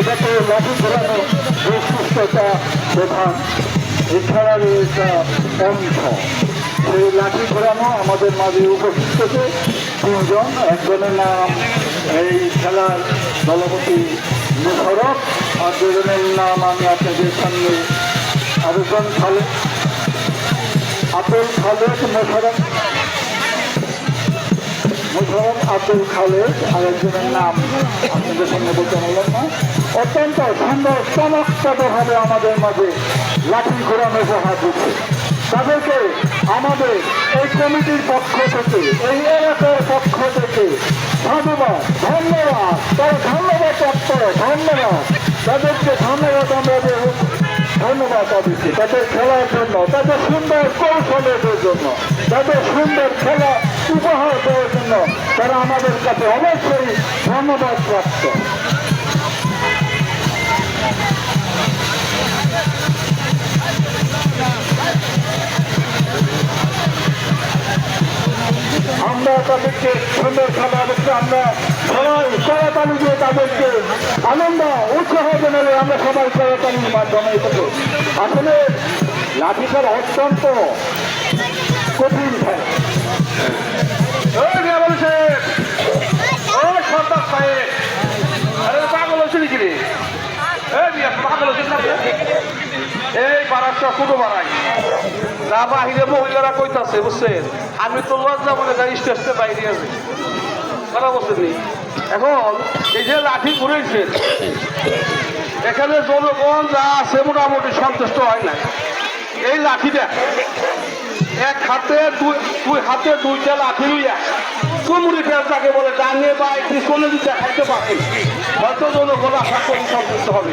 এটাকে লাঠি ঘোরানো বৈশিষ্ট্যতা প্রধান এছাড়া রয়েছে অংশ। সেই লাঠি ঘোরানো আমাদের মাঝে উপস্থিত। তিনজন একজনের নাম, এই খেলার দলপতি মুশরফ আর দুজনের নাম আমি আপনাদের সামনে। আবেদন খালেদ আব্দুল খালেদ মোশারফ মোশারফ আব্দুল খালেদ আর একজনের নাম আপনাদের সামনে বলতে পারলাম না অত্যন্ত সুন্দর চমৎকারভাবে আমাদের মাঝে লাঠি ঘোরানো উপহার দিচ্ছে তাদেরকে আমাদের এই কমিটির পক্ষ থেকে, এই এলাকার পক্ষ থেকে ধন্যবাদ ধন্যবাদ, তারা ধন্যবাদ প্রাপ্ত, ধন্যবাদ তাদেরকে ধন্যবাদ আমরা। ধন্যবাদ তাদেরকে তাদের খেলার জন্য, তাদের সুন্দর কৌশলের জন্য, তাদের সুন্দর খেলা উপহার দেওয়ার জন্য তারা আমাদের কাছে অবশ্যই ধন্যবাদ প্রাপ্ত। আমরা তাদেরকে সুন্দর অবশ্যই আমরা সবাই করতালি দিয়ে তাদেরকে আনন্দ, উৎসাহ জানালে আমরা সবাই করতালির মাধ্যমে আসলে লাঠি খেলা অত্যন্ত বুঝছেন? আমি তো বাইরে আছে। কথা বলছেন এখন এই যে লাঠি ঘুরেছেন এখানে জনগণ যা আছে মোটামুটি সন্তুষ্ট হয় না এই লাঠিটা এক হাতে দুই হাতে দুইটা লাঠি লইয়া ফের তাকে বলে ডাঙে বা পিছনে যদি দেখাইতে পারেন হয়তো জনগণ আশা করি সন্তুষ্ট হবে।